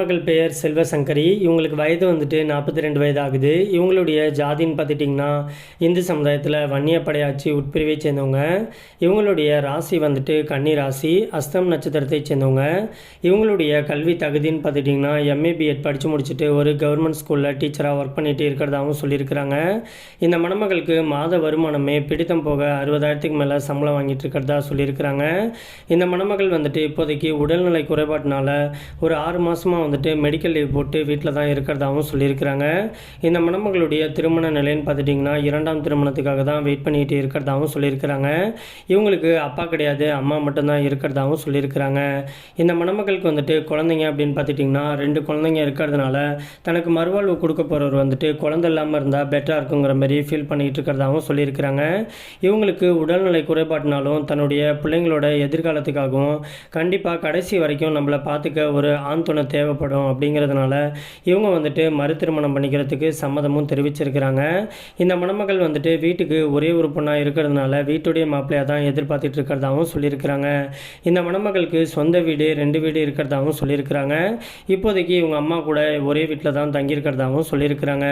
மருமகள் பெயர் செல்வசங்கரி. இவங்களுக்கு வயது வந்துட்டு நாற்பத்தி ரெண்டு வயது ஆகுது இவங்களுடைய ஜாதின்னு பார்த்துட்டிங்கன்னா இந்து சமுதாயத்தில் வன்னியப்படையாச்சி உட்பிரிவை சேர்ந்தவங்க. இவங்களுடைய ராசி வந்துட்டு கன்னி ராசி அஸ்தம் நட்சத்திரத்தை சேர்ந்தவங்க. இவங்களுடைய கல்வி தகுதின்னு பார்த்துட்டிங்கன்னா எம்ஏ பிஎட் படித்து முடிச்சுட்டு ஒரு கவர்மெண்ட் ஸ்கூலில் டீச்சராக ஒர்க் பண்ணிட்டு இருக்கிறதாகவும் சொல்லியிருக்கிறாங்க. இந்த மணமகளுக்கு மாத வருமானமே பிடித்தம் போக அறுபதாயிரத்துக்கு மேலே சம்பளம் வாங்கிட்டு இருக்கிறதா சொல்லியிருக்கிறாங்க. இந்த மணமகள் வந்துட்டு இப்போதைக்கு உடல்நிலை குறைபாட்டினால ஒரு ஆறு மாதமாக வந்துட்டு மெடிக்கல் லீவ் போட்டு வீட்டில் தான் இருக்கிறதாகவும் சொல்லியிருக்கிறாங்க. இந்த மணமகளுடைய திருமண நிலைன்னு பார்த்துட்டிங்கன்னா இரண்டாம் திருமணத்துக்காக தான் வெயிட் பண்ணிகிட்டு இருக்கிறதாகவும் சொல்லியிருக்கிறாங்க. இவங்களுக்கு அப்பா கிடையாது அம்மா மட்டும்தான் இருக்கிறதாகவும் சொல்லியிருக்கிறாங்க. இந்த மணமகளுக்கு வந்துட்டு குழந்தைங்க அப்படின்னு பார்த்துட்டிங்கன்னா ரெண்டு குழந்தைங்க இருக்கிறதுனால தனக்கு மறுவாழ்வு கொடுக்க போகிறவர் வந்துட்டு குழந்தை இல்லாமல் இருந்தால் பெட்டராக இருக்குங்கிற மாதிரி ஃபீல் பண்ணிகிட்டு இருக்கிறதாகவும் சொல்லியிருக்கிறாங்க. இவங்களுக்கு உடல்நிலை குறைபாட்டினாலும் தன்னுடைய பிள்ளைங்களோட எதிர்காலத்துக்காகவும் கண்டிப்பாக கடைசி வரைக்கும் நம்மளை பார்த்துக்க ஒரு ஆண் துணை தேவைப்படும். அப்படிங்கிறதுனால இவங்க வந்துட்டு மறு திருமணம் பண்ணிக்கிறதுக்கு சம்மதமும் தெரிவிச்சிருக்கிறாங்க. இந்த மணமகள் வந்துட்டு வீட்டுக்கு ஒரே ஒரு பொண்ணாக இருக்கிறதுனால வீட்டுடைய மாப்பிள்ளையாக தான் எதிர்பார்த்துட்டு இருக்கிறதாகவும் சொல்லியிருக்கிறாங்க. இந்த மணமகளுக்கு சொந்த வீடு ரெண்டு வீடு இருக்கிறதாகவும் சொல்லியிருக்கிறாங்க. இப்போதைக்கு இவங்க அம்மா கூட ஒரே வீட்டில் தான் தங்கியிருக்கிறதாகவும் சொல்லியிருக்கிறாங்க.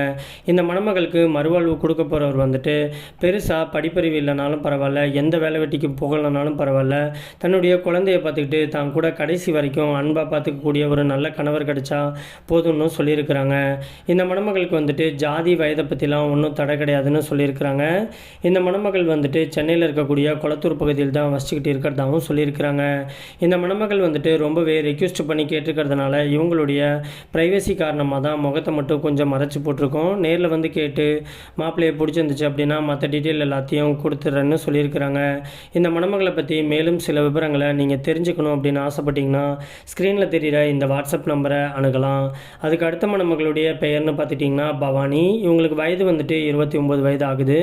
இந்த மணமகளுக்கு மறுவாழ்வு கொடுக்க போகிறவர் வந்துட்டு பெருசாக படிப்பறிவு இல்லைனாலும் பரவாயில்ல எந்த வேலை வெட்டிக்கு போகலனாலும் பரவாயில்ல. தன்னுடைய குழந்தையை பார்த்துக்கிட்டு தான் கூட கடைசி வரைக்கும் அன்பாக பார்த்துக்கக்கூடிய ஒரு நல்ல கணவர் கிடைச்சா போதும்னு சொல்லியிருக்கிறாங்க. இந்த மணமகளுக்கு வந்துட்டு ஜாதி வயதை பற்றிலாம் ஒன்றும் தடை கிடையாதுன்னு சொல்லியிருக்கிறாங்க. இந்த மணமகள் வந்துட்டு சென்னையில் இருக்கக்கூடிய குளத்தூர் பகுதியில் தான் வசிச்சுக்கிட்டு இருக்கிறதாகவும் சொல்லியிருக்கிறாங்க. இந்த மணமகள் வந்துட்டு ரொம்பவே ரெக்யூஸ்ட் பண்ணி கேட்டிருக்கிறதுனால இவங்களுடைய ப்ரைவசி காரணமாக தான் முகத்தை மட்டும் கொஞ்சம் மறைச்சி போட்டிருக்கோம். நேரில் வந்து கேட்டு மாப்பிள்ளையை பிடிச்சிருந்துச்சு அப்படின்னா மற்ற டீட்டெயில் எல்லாத்தையும் கொடுத்துட்றேன்னு சொல்லியிருக்கிறாங்க. இந்த மணமகளை பற்றி மேலும் சில விவரங்களை நீங்கள் தெரிஞ்சுக்கணும் அப்படின்னு ஆசைப்பட்டீங்கன்னா ஸ்க்ரீனில் தெரிகிற இந்த வாட்ஸ்அப் நம்பர் அணுகலாம். அதுக்கு அடுத்த மணமகளுடைய பெயர்னு பார்த்துட்டிங்கன்னா பவானி. இவங்களுக்கு வயது வந்துட்டு இருபத்தி ஒம்பது வயது ஆகுது.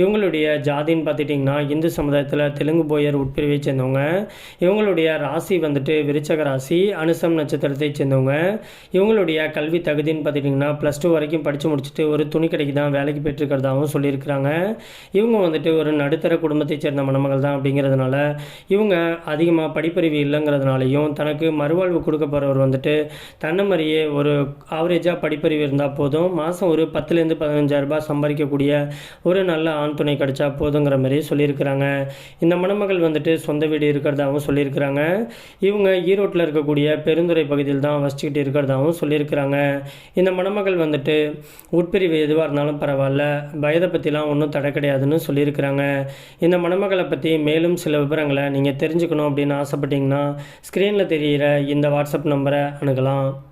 இவங்களுடைய ஜாதின்னு பார்த்துட்டிங்கன்னா இந்து சமுதாயத்தில் தெலுங்கு போயர் உட்பிரிவை சேர்ந்தவங்க. இவங்களுடைய ராசி வந்துட்டு விருச்சக ராசி அனுசம் நட்சத்திரத்தை சேர்ந்தவங்க. இவங்களுடைய கல்வி தகுதின்னு பார்த்துட்டிங்கன்னா ப்ளஸ் டூ வரைக்கும் படித்து முடிச்சுட்டு ஒரு துணி கடைக்கு தான் வேலைக்கு போயிட்டுருக்கிறதாகவும் சொல்லியிருக்கிறாங்க. இவங்க வந்துட்டு ஒரு நடுத்தர குடும்பத்தை சேர்ந்த மணமகள் தான் அப்படிங்கிறதுனால இவங்க அதிகமாக படிப்பறிவு இல்லைங்கிறதுனாலையும் தனக்கு மறுவாழ்வு கொடுக்க போகிறவர் வந்துட்டு தன்னை மாதிரியே ஒரு ஆவரேஜாக படிப்பறிவு இருந்தால் போதும். மாதம் ஒரு பத்துலேருந்து பதினஞ்சாயிரரூபா சம்பாதிக்கக்கூடிய ஒரு நல்ல ஆண் துணை கிடைச்சா போதுங்கிற மாதிரி சொல்லியிருக்கிறாங்க. இந்த மணமகள் வந்துட்டு சொந்த வீடு இருக்கிறதாகவும் சொல்லியிருக்கிறாங்க. இவங்க ஈரோட்டில் இருக்கக்கூடிய பெருந்துறை பகுதியில் தான் வசிச்சுக்கிட்டு இருக்கிறதாகவும் சொல்லியிருக்கிறாங்க. இந்த மணமகள் வந்துட்டு உட்பிரிவு எதுவாக இருந்தாலும் பரவாயில்ல. வயதை பற்றிலாம் ஒன்றும் தடை கிடையாதுன்னு சொல்லியிருக்கிறாங்க. இந்த மணமகளை பற்றி மேலும் சில விவரங்களை நீங்கள் தெரிஞ்சுக்கணும் அப்படின்னு ஆசைப்பட்டீங்கன்னா ஸ்க்ரீனில் தெரிகிற இந்த வாட்ஸ்அப் நம்பரை அணுகலாம். தான்